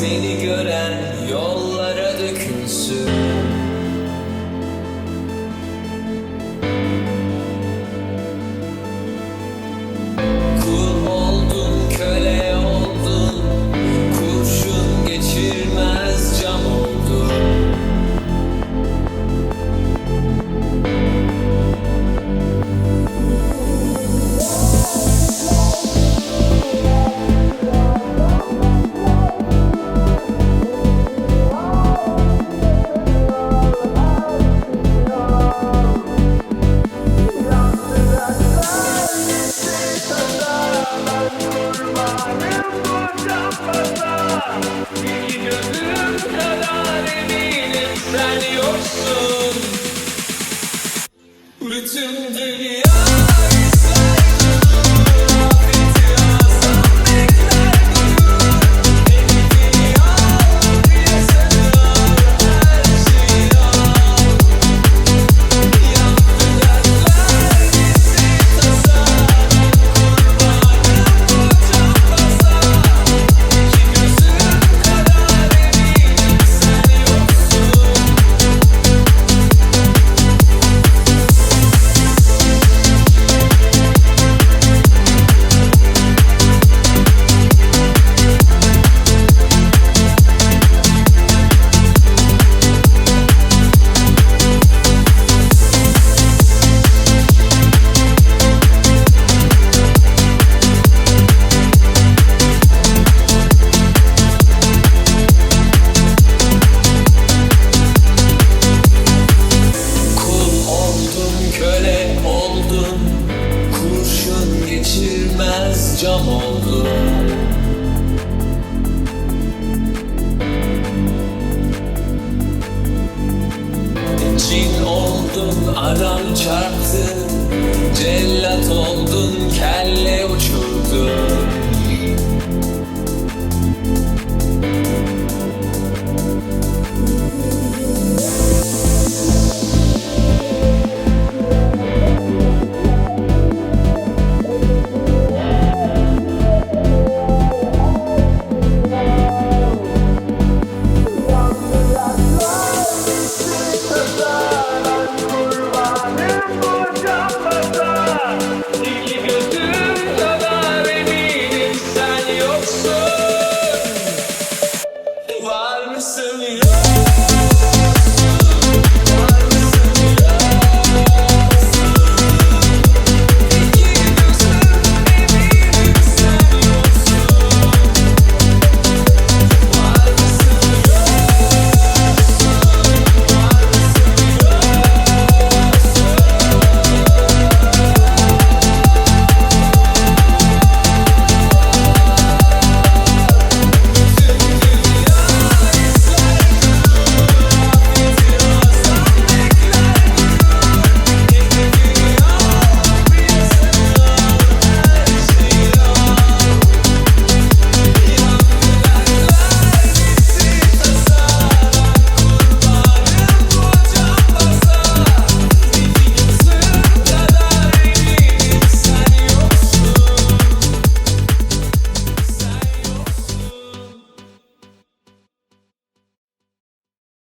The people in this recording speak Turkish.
Seni gören yollara Bütün dünya cam oldu. Cin oldun, adam çarptın Cellat oldun, kelle